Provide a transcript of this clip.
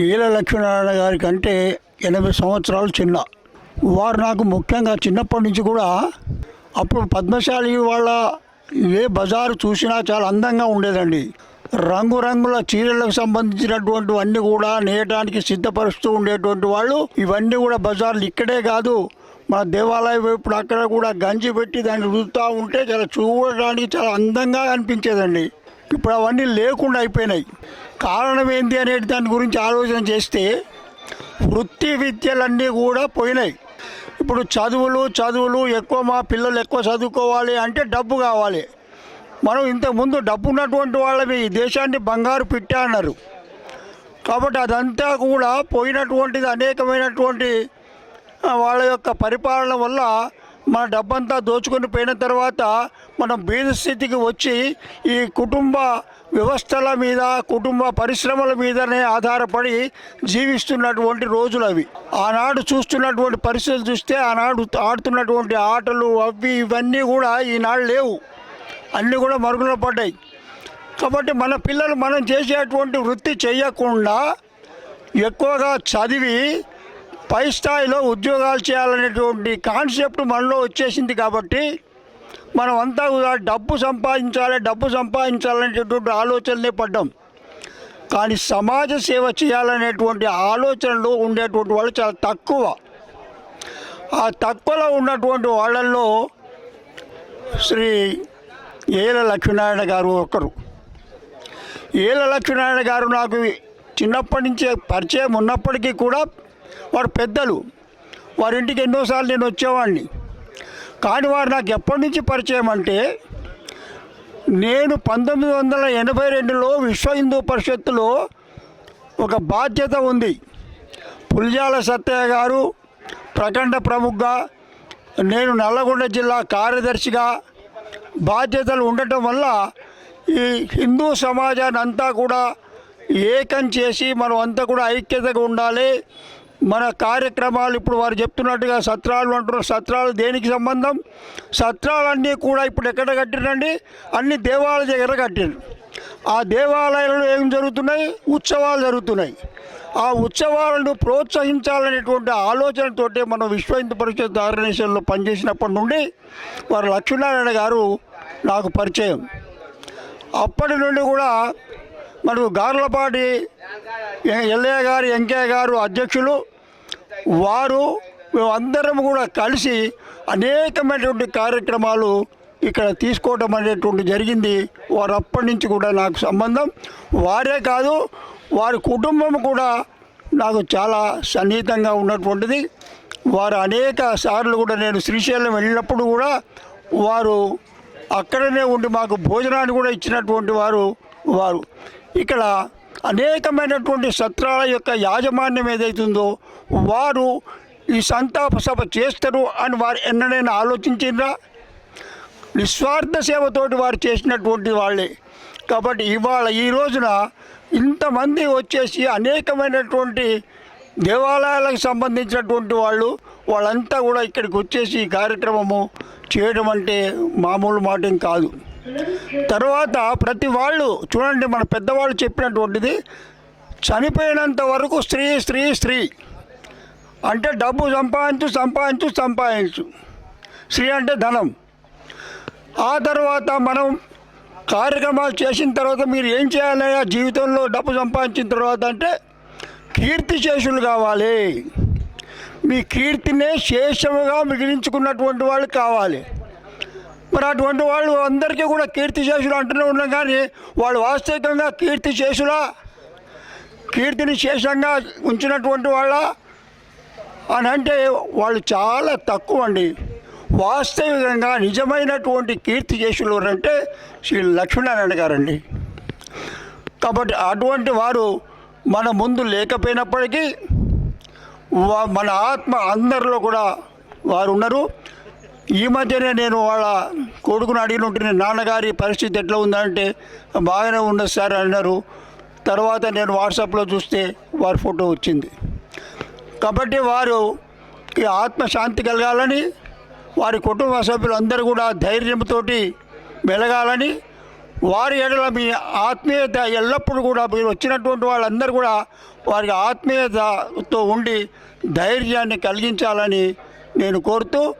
ఈల లక్ష్మీనారాయణ గారి కంటే ఎనభై సంవత్సరాలు చిన్న. వారు నాకు ముఖ్యంగా చిన్నప్పటి నుంచి కూడా అప్పుడు పద్మశాలి వాళ్ళ ఏ బజారు చూసినా చాలా అందంగా ఉండేదండి. రంగురంగుల చీరలకు సంబంధించినటువంటివన్నీ కూడా నేయటానికి సిద్ధపరుస్తూ ఉండేటువంటి వాళ్ళు. ఇవన్నీ కూడా బజార్లు ఇక్కడే కాదు మన దేవాలయం ఇప్పుడు అక్కడ కూడా గంజి పెట్టి దాన్ని రుద్దుతూ ఉంటే చాలా చూడడానికి చాలా అందంగా అనిపించేదండి. ఇప్పుడు అవన్నీ లేకుండా అయిపోయినాయి. కారణం ఏంటి అనేది దాని గురించి ఆలోచన చేస్తే వృత్తి విద్యలన్నీ కూడా పోయినాయి. ఇప్పుడు చదువులు చదువులు ఎక్కువ మా పిల్లలు ఎక్కువ చదువుకోవాలి అంటే డబ్బు కావాలి. మనం ఇంతకుముందు డబ్బు ఉన్నటువంటి వాళ్ళవి ఈ దేశాన్ని బంగారు పిట్ట అన్నారు. కాబట్టి అదంతా కూడా పోయినటువంటిది అనేకమైనటువంటి వాళ్ళ యొక్క పరిపాలన వల్ల మన డబ్బంతా దోచుకొని పోయిన తర్వాత మనం బీద స్థితికి వచ్చి ఈ కుటుంబ వ్యవస్థల మీద కుటుంబ పరిశ్రమల మీదనే ఆధారపడి జీవిస్తున్నటువంటి రోజులు అవి. ఆనాడు చూస్తున్నటువంటి పరిస్థితులు చూస్తే ఆనాడు ఆడుతున్నటువంటి ఆటలు అవి ఇవన్నీ కూడా ఈనాడు లేవు. అన్నీ కూడా మరుగున పడ్డాయి. కాబట్టి మన పిల్లలు మనం చేసేటువంటి వృత్తి చేయకుండా ఎక్కువగా చదివి పై స్థాయిలో ఉద్యోగాలు చేయాలనేటువంటి కాన్సెప్ట్ మనలో వచ్చేసింది కాబట్టి మనం అంతా కూడా డబ్బు సంపాదించాలి డబ్బు సంపాదించాలనేటటువంటి ఆలోచనలే పడ్డాం. కానీ సమాజ సేవ చేయాలనేటువంటి ఆలోచనలు ఉండేటువంటి వాళ్ళు చాలా తక్కువ. ఆ తక్కువలో ఉన్నటువంటి వాళ్ళల్లో శ్రీ ఏల లక్ష్మీనారాయణ గారు ఒకరు. ఏల లక్ష్మీనారాయణ గారు నాకు చిన్నప్పటి నుంచే పరిచయం ఉన్నప్పటికీ కూడా వారు పెద్దలు. వారి ఇంటికి ఎన్నోసార్లు నేను వచ్చేవాడిని కానీ వారు నాకు ఎప్పటి నుంచి పరిచయం అంటే నేను పంతొమ్మిది వందల ఎనభై రెండులో విశ్వ హిందూ పరిషత్తులో ఒక బాధ్యత ఉంది. పుల్జాల సత్తయ్య గారు ప్రఖండ ప్రముఖగా నేను నల్లగొండ జిల్లా కార్యదర్శిగా బాధ్యతలు ఉండటం వల్ల ఈ హిందూ సమాజాన్ని అంతా కూడా ఏకం చేసి మనం అంతా కూడా ఐక్యతగా ఉండాలి. మన కార్యక్రమాలు ఇప్పుడు వారు చెప్తున్నట్టుగా సత్రాలు అంటున్నారు సత్రాలు దేనికి సంబంధం? సత్రాలన్నీ కూడా ఇప్పుడు ఎక్కడ కట్టినండి అన్ని దేవాలయ దగ్గర కట్టారు ఆ దేవాలయాలలో ఏం జరుగుతున్నాయి? ఉత్సవాలు జరుగుతున్నాయి. ఆ ఉత్సవాలను ప్రోత్సహించాలనేటువంటి ఆలోచనతోటే మనం విశ్వ హిందూ పరిషత్ ఆర్గనైజేషన్లో పనిచేసినప్పటి నుండి వారు లక్ష్మీనారాయణ గారు నాకు పరిచయం. అప్పటి నుండి కూడా మనకు గార్లపాటి ఎల్లయ్య గారు వెంకయ్య గారు అధ్యక్షులు. వారు మేమందరం కూడా కలిసి అనేకమైనటువంటి కార్యక్రమాలు ఇక్కడ తీసుకోవడం అనేటువంటి జరిగింది. వారు అప్పటి నుంచి కూడా నాకు సంబంధం. వారే కాదు వారి కుటుంబం కూడా నాకు చాలా సన్నిహితంగా ఉన్నటువంటిది. వారు అనేక సార్లు కూడా నేను శ్రీశైలం వెళ్ళినప్పుడు కూడా వారు అక్కడనే ఉండి మాకు భోజనాన్ని కూడా ఇచ్చినటువంటి వారు వారు. ఇక్కడ అనేకమైనటువంటి సత్రాల యొక్క యాజమాన్యం ఏదైతుందో వారు ఈ సంతాప సభ చేస్తారు అని వారు ఎన్నడైనా ఆలోచించిండ్రా నిస్వార్థ సేవతోటి వారు చేసినటువంటి వాళ్ళే. కాబట్టి ఇవాళ ఈ రోజున ఇంతమంది వచ్చేసి అనేకమైనటువంటి దేవాలయాలకు సంబంధించినటువంటి వాళ్ళు వాళ్ళంతా కూడా ఇక్కడికి వచ్చేసి ఈ కార్యక్రమము చేయడం అంటే మామూలు మాటేం కాదు. తర్వాత ప్రతి వాళ్ళు చూడండి మన పెద్దవాళ్ళు చెప్పినటువంటిది చనిపోయినంత వరకు స్త్రీ స్త్రీ స్త్రీ. అంటే డబ్బు సంపాదించు సంపాదించు సంపాదించు. స్త్రీ అంటే ధనం. ఆ తర్వాత మనం కార్యక్రమాలు చేసిన తర్వాత మీరు ఏం చేయాలయ్యా? జీవితంలో డబ్బు సంపాదించిన తర్వాత అంటే కీర్తి శేషులు కావాలి. మీ కీర్తినే శేషముగా మిగిలించుకున్నటువంటి వాళ్ళు కావాలి. మరి అటువంటి వాళ్ళు అందరికీ కూడా కీర్తి శేషులు అంటూనే ఉన్నాం కానీ వాళ్ళు వాస్తవికంగా కీర్తి శేషులా కీర్తిని శేషంగా ఉంచినటువంటి వాళ్ళ? అని అంటే వాళ్ళు చాలా తక్కువ అండి వాస్తవికంగా నిజమైనటువంటి కీర్తి చేసులు అంటే శ్రీ లక్ష్మీనారాయణ గారండి. కాబట్టి అటువంటి వారు మన ముందు లేకపోయినప్పటికీ వా- మన ఆత్మ అందరిలో కూడా వారు ఉన్నారు. ఈ మధ్యనే నేను వాళ్ళ కొడుకుని అడిగిన ఉంటే నాన్నగారి పరిస్థితి ఎట్లా ఉందంటే బాగానే ఉండదు సార్ అన్నారు. తర్వాత నేను వాట్సాప్లో చూస్తే వారి ఫోటో వచ్చింది. కాబట్టి వారు ఆత్మశాంతి కలగాలని వారి కుటుంబ సభ్యులందరూ కూడా ధైర్యంతో మెలగాలని వారి ఎడల మీ ఆత్మీయత ఎల్లప్పుడూ కూడా మీరు వచ్చినటువంటి వాళ్ళందరూ కూడా వారికి ఆత్మీయతతో ఉండి ధైర్యాన్ని కలిగించాలని నేను కోరుతూ